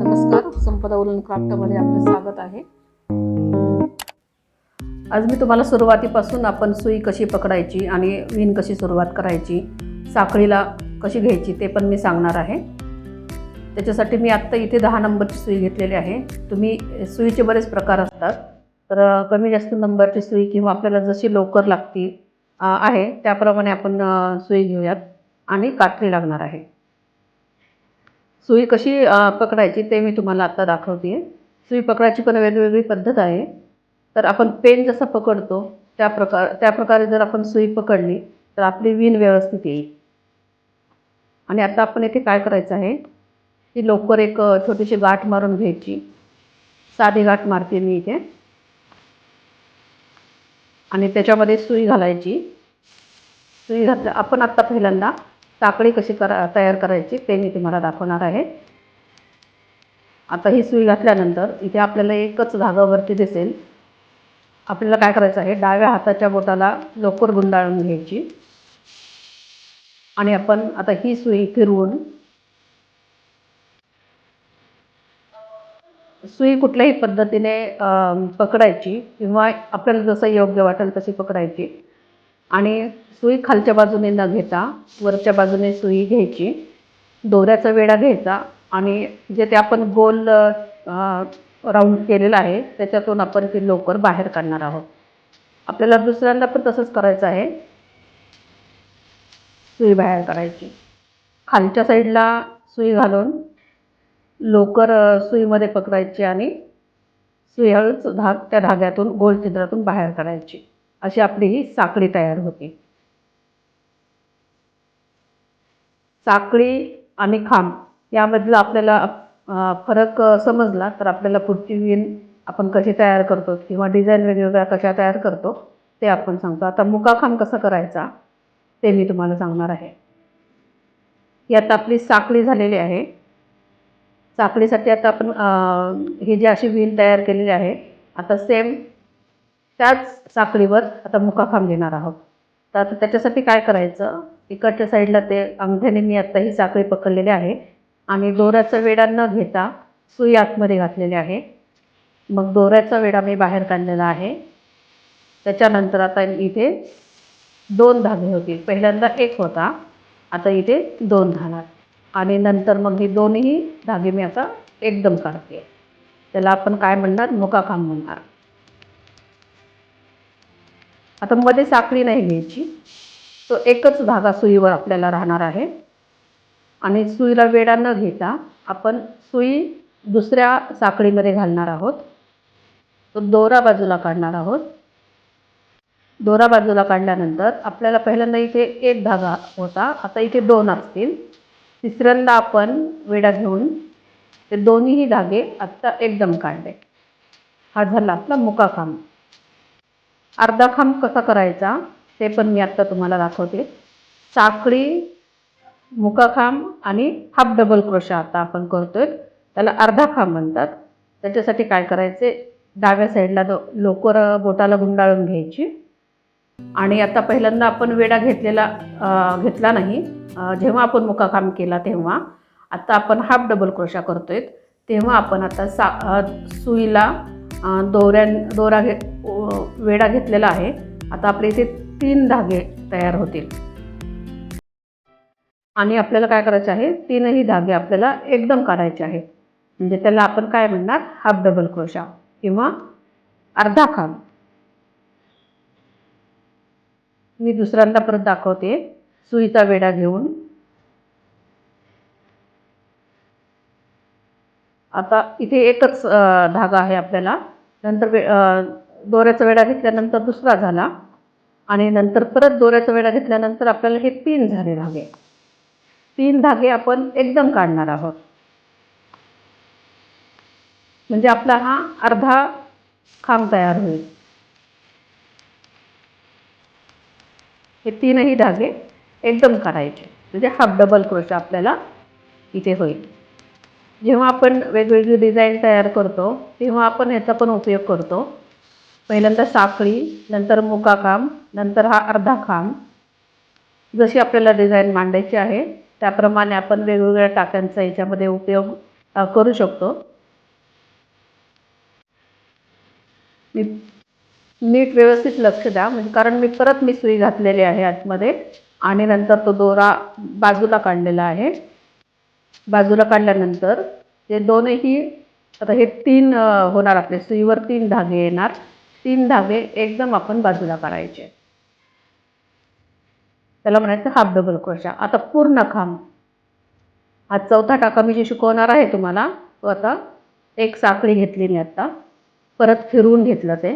नमस्कार संपदा उलन क्राफ्टमध्ये आपलं स्वागत आहे. आज मी तुम्हाला सुरुवातीपासून आपण सुई कशी पकडायची आणि विण कशी सुरुवात करायची साखळीला कशी घ्यायची ते पण मी सांगणार आहे. त्याच्यासाठी मी आत्ता इथे दहा नंबरची सुई घेतलेली आहे. तुम्ही सुईचे बरेच प्रकार असतात. तर कमी जास्त नंबरची सुई किंवा आपल्याला जशी लवकर लागती आहे त्याप्रमाणे आपण सुई घेऊयात आणि कात्री लागणार आहे. सुई कशी पकडायची ते मी तुम्हाला आत्ता दाखवते आहे सुई पकडायची पण वेगवेगळी पद्धत आहे. तर आपण पेन जसं पकडतो त्या प्रकार त्या प्रकारे जर आपण सुई पकडली तर आपली विण व्यवस्थित येईल. आणि आता आपण येथे काय करायचं आहे ती लवकर एक छोटीशी गाठ मारून घ्यायची. साधी गाठ मारते मी इथे. आणि त्याच्यामध्ये सुई घालायची. सुई घातल्या आपण आत्ता पहिल्यांदा साखळी कशी करा तयार करायची ते मी तुम्हाला दाखवणार आहे. आता ही सुई घातल्यानंतर इथे आपल्याला एकच धागावरती दिसेल. आपल्याला काय करायचं आहे डाव्या हाताच्या बोटाला लवकर गुंडाळून घ्यायची. आणि आपण आता ही सुई फिरवून सुई कुठल्याही पद्धतीने पकडायची किंवा आपल्याला जसं योग्य वाटेल तशी पकडायची. आणि सुई खालच्या बाजूने न घेता वरच्या बाजूने सुई घ्यायची. दोऱ्याचा वेढा घ्यायचा आणि जे ते आपण गोल राऊंड केलेलं आहे त्याच्यातून आपण ती लोकर बाहेर काढणार आहोत. आपल्याला दुसऱ्यांदा पण तसंच करायचं आहे. सुई बाहेर काढायची. खालच्या साईडला सुई घालून लोकर सुईमध्ये पकडायची आणि सुई हळूच धाग त्या धाग्यातून गोल छिद्रातून बाहेर काढायची. अशी आपली ही साखळी तयार होते. साखळी आणि खांब यामधला आपल्याला फरक समजला तर आपल्याला पुढची विण आपण कशी तयार करतो किंवा डिझाईन वेगवेगळ्या कशा तयार करतो ते आपण सांगतो. आता मुकाखांब कसा करायचा ते मी तुम्हाला सांगणार आहे. यात आता आपली साखळी झालेली आहे. साखळीसाठी आता आपण ही जी अशी विण तयार केलेली आहे आता सेम त्याच साखळीवर आता मुकाखांब घेणार आहोत. तर आता त्याच्यासाठी काय करायचं? इकडच्या साईडला ते अंगठ्याने मी आत्ता ही साखळी पकडलेली आहे. आणि दोऱ्याचा वेढा न घेता सुई आतमध्ये घातलेली आहे. मग दोऱ्याचा वेढा मी बाहेर काढलेला आहे. त्याच्यानंतर आता इथे दोन धागे होतील. पहिल्यांदा एक होता. आता इथे दोन धागा आणि नंतर मग ही दोन्ही धागे मी आता एकदम काढते. त्याला आपण काय म्हणणार? मुकाखांब म्हणणार आता मध्ये साखळी नाही घ्यायची. तो एकच धागा सुईवर आपल्याला राहणार आहे. आणि सुईला वेडा न घेता आपण सुई दुसऱ्या साखळीमध्ये घालणार आहोत. तो दोरा बाजूला काढणार आहोत. दोरा बाजूला काढल्यानंतर आपल्याला पहिल्यांदा इथे एक धागा होता. आता इथे दोन असतील. तिसऱ्यांदा आपण वेडा घेऊन ते दोन्हीही धागे आत्ता एकदम काढले. हा झाला आपला मुका काम अर्धा खांब कसा करायचा ते पण मी आत्ता तुम्हाला दाखवते. साखळी मुकाखांब आणि हाफ डबल क्रोशा आता आपण करतोय. त्याला अर्धा खांब म्हणतात. त्याच्यासाठी काय करायचे डाव्या साईडला लोकर बोटाला गुंडाळून घ्यायची. आणि आता पहिल्यांदा आपण वेडा घेतलेला घेतला नाही. जेव्हा आपण मुकाखांब केला तेव्हा आता आपण हाफ डबल क्रोशा करतोय. तेव्हा आपण आता सा सुईला दोऱ्यां दोऱ्या दोरा घे वेढा वेडा घेतलेला आहे. आता आपल्या इथे तीन धागे तयार होतील. आणि आपल्याला काय करायचं आहे? तीनही धागे आपल्याला एकदम काढायचे आहे. म्हणजे त्याला आपण काय म्हणणार? हाफ डबल क्रोशा किंवा अर्धा खांब. मी दुसऱ्यांदा परत दाखवते. सुईचा वेढा घेऊन. आता इथे एकच धागा आहे आपल्याला. नंतर वे दोऱ्याचा वेडा घेतल्यानंतर दुसरा झाला आणि नंतर परत दोऱ्याचा वेडा घेतल्यानंतर आपल्याला हे तीन झाले धागे. तीन धागे आपण एकदम काढणार आहोत. म्हणजे आपला हा अर्धा खांब तयार होईल. हे तीनही धागे एकदम काढायचे. म्हणजे हाफ डबल क्रोशा आपल्याला इथे होईल. जेव्हा आपण वेगवेगळी डिझाईन तयार करतो तेव्हा आपण ह्याचा पण उपयोग करतो. पहिल्यांदा साखळी नंतर मुकाखांब नंतर हा अर्धा खांब. जशी आपल्याला डिझाईन मांडायची आहे त्याप्रमाणे आपण वेगवेगळ्या टाक्यांचा याच्यामध्ये उपयोग करू शकतो. मी नीट व्यवस्थित लक्ष द्या म्हणजे कारण मी परत मी सुई घातलेली आहे आतमध्ये आणि नंतर तो दोरा बाजूला काढलेला आहे. बाजूला काढल्यानंतर हे दोनही आता हे तीन होणार आपले सुईवर तीन धागे येणार. तीन धागे एकदम आपण बाजूला काढायचे त्याला म्हणायचं हाफ डबल क्रोशा आता पूर्ण खांब. हा चौथा टाका मी जे शिकवणार आहे तुम्हाला तो आता एक साखळी घेतली मी आत्ता परत फिरवून घेतलं ते.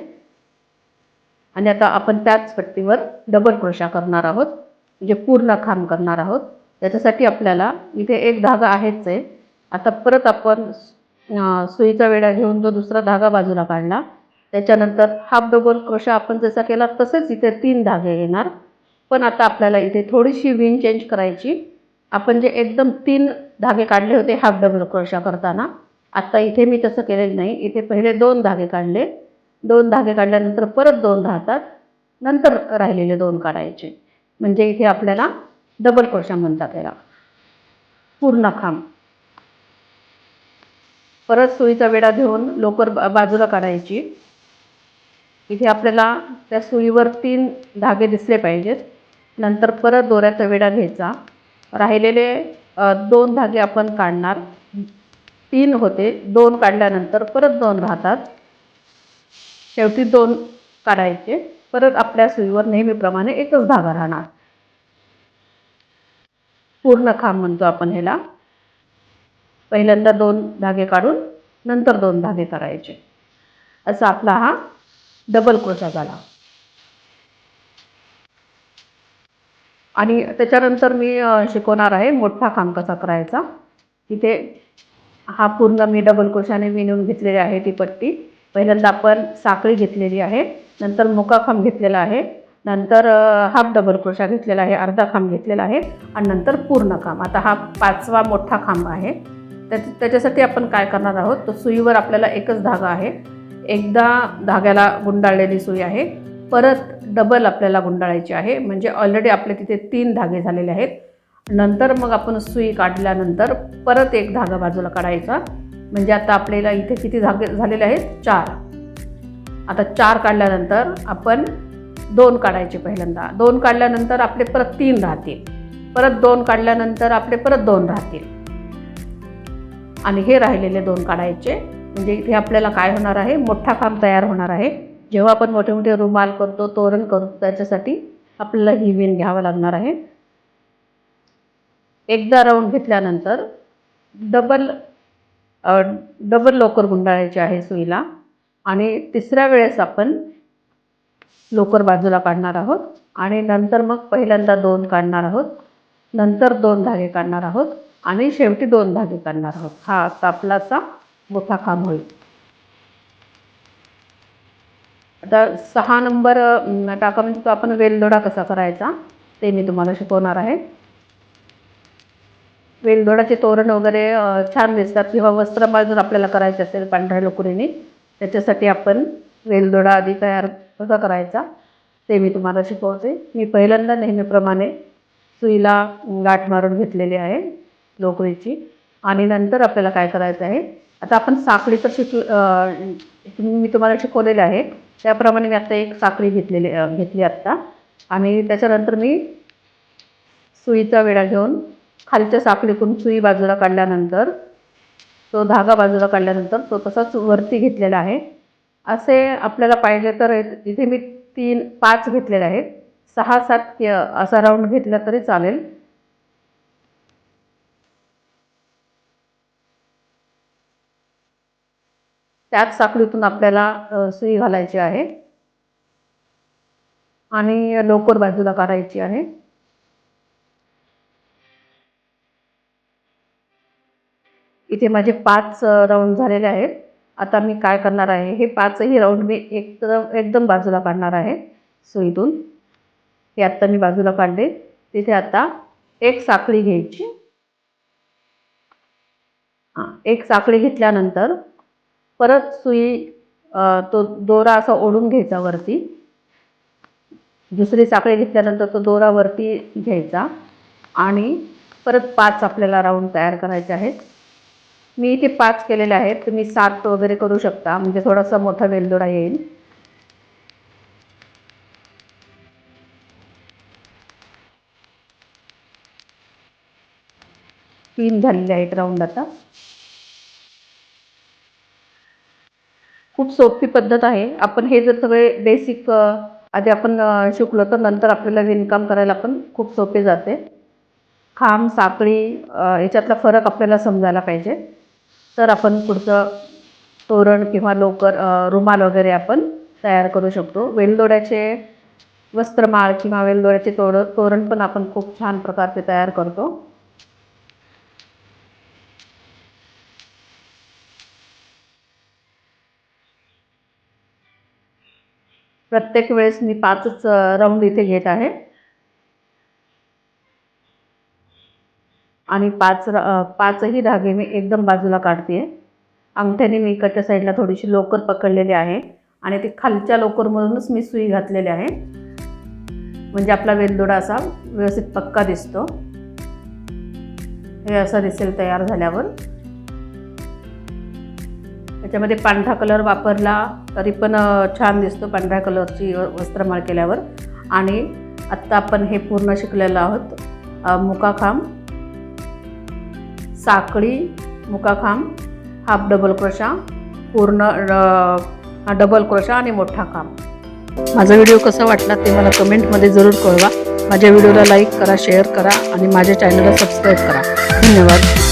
आणि आता आपण त्याच पट्टीवर डबल क्रोशा करणार आहोत. म्हणजे पूर्ण खांब करणार आहोत. त्याच्यासाठी आपल्याला इथे एक धागा आहेच आहे. आता परत आपण सुईचा वेढा घेऊन जो दुसरा धागा बाजूला काढला. त्याच्यानंतर हाफ डबल क्रोशा आपण जसा केला तसेच इथे तीन धागे येणार. पण आता आपल्याला इथे थोडीशी विण चेंज करायची. आपण जे एकदम तीन धागे काढले होते हाफ डबल क्रोशा करताना आत्ता इथे मी तसं केलेलं नाही. इथे पहिले दोन धागे काढले. दोन धागे काढल्यानंतर परत दोन राहतात. नंतर राहिलेले दोन काढायचे. म्हणजे इथे आपल्याला डबल क्रोशा म्हणतात याला. पूर्ण खांब. परत सुईचा वेढा घेऊन लोकर बाजूला काढायची. इथे आपल्याला त्या सुईवर तीन धागे दिसले पाहिजेत. नंतर परत दोऱ्याचा वेढा घ्यायचा. राहिलेले दोन धागे आपण काढणार. तीन होते. दोन काढल्यानंतर परत दोन राहतात. शेवटी दोन काढायचे. परत आपल्या सुईवर नेहमीप्रमाणे एकच धागा राहणार. पूर्ण खांब म्हणतो आपण ह्याला. पहिल्यांदा दोन धागे काढून नंतर दोन धागे करायचे. असा आपला हा डबल क्रोशा झाला. आणि त्याच्यानंतर मी शिकवणार आहे मोठा खांब कसा करायचा. तिथे हा पूर्ण मी डबल क्रोशाने विणून घेतलेली आहे ती पट्टी. पहिल्यांदा आपण साखळी घेतलेली आहे. नंतर मुका खांब घेतलेला आहे. नंतर हाफ डबल क्रोशा घेतलेला आहे. अर्धा खांब घेतलेला आहे. आणि नंतर पूर्ण खांब. आता हा पाचवा मोठा खांब आहे. त्या त्याच्यासाठी आपण काय करणार आहोत? तो सुईवर आपल्याला एकच धागा आहे. एकदा धाग्याला गुंडाळलेली सुई आहे. परत डबल आपल्याला गुंडाळायची आहे. म्हणजे ऑलरेडी आपले तिथे तीन धागे झालेले आहेत. नंतर मग आपण सुई काढल्यानंतर परत एक धागा बाजूला काढायचा. म्हणजे आता आपल्याला इथे किती धागे झालेले आहेत? चार. आता चार काढल्यानंतर आपण दोन काढायचे पहिल्यांदा. दोन काढल्यानंतर आपले परत तीन राहतील. परत दोन काढल्यानंतर आपले परत दोन राहतील. आणि हे राहिलेले दोन काढायचे. म्हणजे इथे आपल्याला काय होणार आहे? मोठा खांब तयार होणार आहे. जेव्हा आपण मोठे मोठे रुमाल करतो तोरण करतो त्याच्यासाठी आपल्याला ही विण घ्यावं लागणार आहे. एकदा राऊंड घेतल्यानंतर डबल डबल लोकर गुंडाळायची आहे सुईला. आणि तिसऱ्या वेळेस आपण लोकर बाजूला काढणार आहोत. आणि नंतर मग पहिल्यांदा दोन काढणार आहोत. नंतर दोन धागे काढणार आहोत. आणि शेवटी दोन धागे काढणार आहोत. हा आता आपला असा मोठा काम होईल. आता सहा नंबर टाका म्हणजे तो आपण वेलदोडा कसा करायचा ते मी तुम्हाला शिकवणार आहे. वेलदोडाचे तोरण वगैरे छान दिसतात. किंवा वस्त्रमाळ जर आपल्याला करायचे असेल पांढऱ्या लोकरीने त्याच्यासाठी आपण वेलदोडा आधी तयार कसा करायचा ते मी तुम्हाला शिकवते. मी पहिल्यांदा नेहमीप्रमाणे सुईला गाठ मारून घेतलेली आहे लोकरीची. आणि नंतर आपल्याला काय करायचं आहे आता आपण साखळी तर शिकू मी तुम्हाला शिकवलेले आहे. त्याप्रमाणे मी आत्ता एक साखळी घेतलेली घेतली आत्ता. आणि त्याच्यानंतर मी सुईचा वेढा घेऊन खालच्या साखळीतून सुई बाजूला काढल्यानंतर तो धागा बाजूला काढल्यानंतर तो तसाच वरती घेतलेला आहे. असे आपल्याला पाहिजे तर इथे मी तीन पाच घेतलेले आहेत. सहा सात असा राऊंड घेतला तरी चालेल. त्याच साखळीतून आपल्याला सुई घालायची आहे. आणि लोकर बाजूला काढायची आहे. इथे माझे पाच राऊंड झालेले आहेत. आता मी काय करणार आहे? हे पाचही राऊंड मी एकदम एकदम बाजूला काढणार आहे सुईतून. हे आत्ता मी बाजूला काढले. तिथे आता एक साखळी घ्यायची. एक साखळी घेतल्यानंतर परत सुई तो दोरा असा ओढून घ्यायचा वरती. दुसरी साखळी घेतल्यानंतर तो दोरा वरती घ्यायचा. आणि परत पाच आपल्याला राऊंड तयार करायचे आहेत. मी इथे पाच केलेले आहेत. तुम्ही सात वगैरे करू शकता. म्हणजे थोडासा मोठा वेलदोडा येईल. तीन झालेले आहेत राऊंड आता. खूप सोपी पद्धत आहे. आपण हे जर सगळे बेसिक आधी आपण शिकलो तर नंतर आपल्याला विणकाम करायला पण खूप सोपे जाते. खांब साखळी याच्यातला फरक आपल्याला समजायला पाहिजे. तर आपण पुढचं तोरण किंवा लोकर रुमाल वगैरे आपण तयार करू शकतो. वेलदोड्याचे वस्त्रमाळ किंवा वेलदोड्याचे तोड तोरण पण आपण खूप छान प्रकारचे तयार करतो. प्रत्येक वेळेस मी पाचच राऊंड इथे घेत आहे. आणि पाच र- पाचही धागे मी एकदम बाजूला काढते अंगठ्याने मी इकडच्या साईडला थोडीशी लोकर पकडलेली आहे आणि ती खालच्या लोकरमधूनच मी सुई घातलेली आहे. म्हणजे आपला वेलदोडा असा व्यवस्थित पक्का दिसतो. हे असं दिसेल तयार झाल्यावर. त्याच्यामध्ये पांढरा कलर वापरला तरी पण छान दिसतो पांढऱ्या कलरची व- वस्त्रमाळ केल्यावर. आणि आत्ता आपण हे पूर्ण शिकलेलो आहोत. मुकाखांब साखळी मुकाखांब हाफ डबल क्रोशा पूर्ण डबल क्रोशा आणि मोठा खांब. माझा व्हिडिओ कसा वाटला ते मला कमेंटमध्ये जरूर कळवा. माझ्या व्हिडिओला लाईक करा शेअर करा आणि माझ्या चॅनलला सबस्क्राईब करा. धन्यवाद.